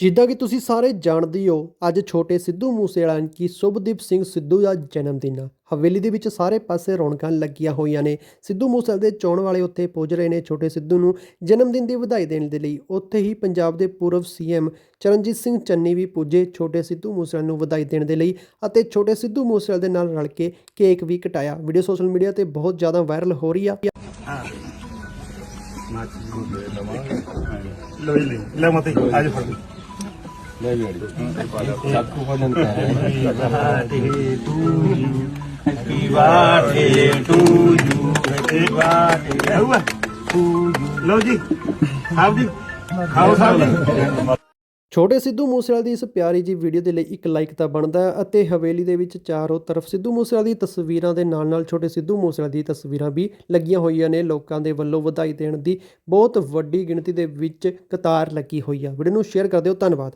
ਜਿੱਦਾਂ ਕਿ ਤੁਸੀਂ ਸਾਰੇ ਜਾਣਦੇ ਹੋ ਅੱਜ ਛੋਟੇ ਸਿੱਧੂ ਮੂਸੇਵਾਲਾ ਕੀ ਸੁਭਦੀਪ ਸਿੰਘ ਸਿੱਧੂ ਦਾ ਜਨਮ ਦਿਨ ਆ। ਹਵੇਲੀ ਦੇ ਵਿੱਚ ਸਾਰੇ ਪਾਸੇ ਰੌਣਕਾਂ ਲੱਗੀਆਂ ਹੋਈਆਂ ਨੇ। ਸਿੱਧੂ ਮੂਸੇਵਾਲੇ ਦੇ ਚੋਣ ਵਾਲੇ ਉੱਥੇ ਪਹੁੰਚ ਰਹੇ ਨੇ ਛੋਟੇ ਸਿੱਧੂ ਨੂੰ ਜਨਮ ਦਿਨ ਦੀ ਵਧਾਈ ਦੇਣ ਦੇ ਲਈ। ਉੱਥੇ ਹੀ ਪੰਜਾਬ ਦੇ ਪੂਰਵ ਸੀਐਮ ਚਰਨਜੀਤ ਸਿੰਘ ਚੰਨੀ ਵੀ ਪੁੱਜੇ ਛੋਟੇ ਸਿੱਧੂ ਮੂਸੇਵਾਲੇ ਨੂੰ ਵਧਾਈ ਦੇਣ ਦੇ ਲਈ ਅਤੇ ਛੋਟੇ ਸਿੱਧੂ ਮੂਸੇਵਾਲੇ ਦੇ ਨਾਲ ਰਲ ਕੇ ਕੇਕ ਵੀ ਕਟਾਇਆ। ਵੀਡੀਓ ਸੋਸ਼ਲ ਮੀਡੀਆ ਤੇ ਬਹੁਤ ਜ਼ਿਆਦਾ ਵਾਇਰਲ ਹੋ ਰਹੀ ਆ। ਲੈ ਮਤੇ ਅੱਜ ਫੜ ਲਓ ਜੀ ਸਾਹਿਬ ਜੀ। ਖਾਓ ਸਾਹਿਬ ਜੀ। ਛੋਟੇ ਸਿੱਧੂ ਮੂਸੇਵਾਲੇ ਦੀ ਇਸ ਪਿਆਰੀ ਜੀ ਵੀਡੀਓ ਦੇ ਲਈ ਇੱਕ ਲਾਈਕ ਤਾਂ ਬਣਦਾ ਹੈ ਅਤੇ ਹਵੇਲੀ ਦੇ ਵਿੱਚ ਚਾਰੋਂ ਤਰਫ ਸਿੱਧੂ ਮੂਸੇਵਾਲੇ ਦੀ ਤਸਵੀਰਾਂ ਦੇ ਨਾਲ-ਨਾਲ ਛੋਟੇ ਸਿੱਧੂ ਮੂਸੇਵਾਲੇ ਦੀ ਤਸਵੀਰਾਂ ਵੀ ਲੱਗੀਆਂ ਹੋਈਆਂ ਨੇ ਲੋਕਾਂ ਦੇ ਵੱਲੋਂ ਵਧਾਈ ਦੇਣ ਦੀ ਬਹੁਤ ਵੱਡੀ ਗਿਣਤੀ ਦੇ ਵਿੱਚ ਕਤਾਰ ਲੱਗੀ ਹੋਈ ਆ। ਵੀਡੀਓ ਨੂੰ ਸ਼ੇਅਰ ਕਰ ਦਿਓ ਧੰਨਵਾਦ।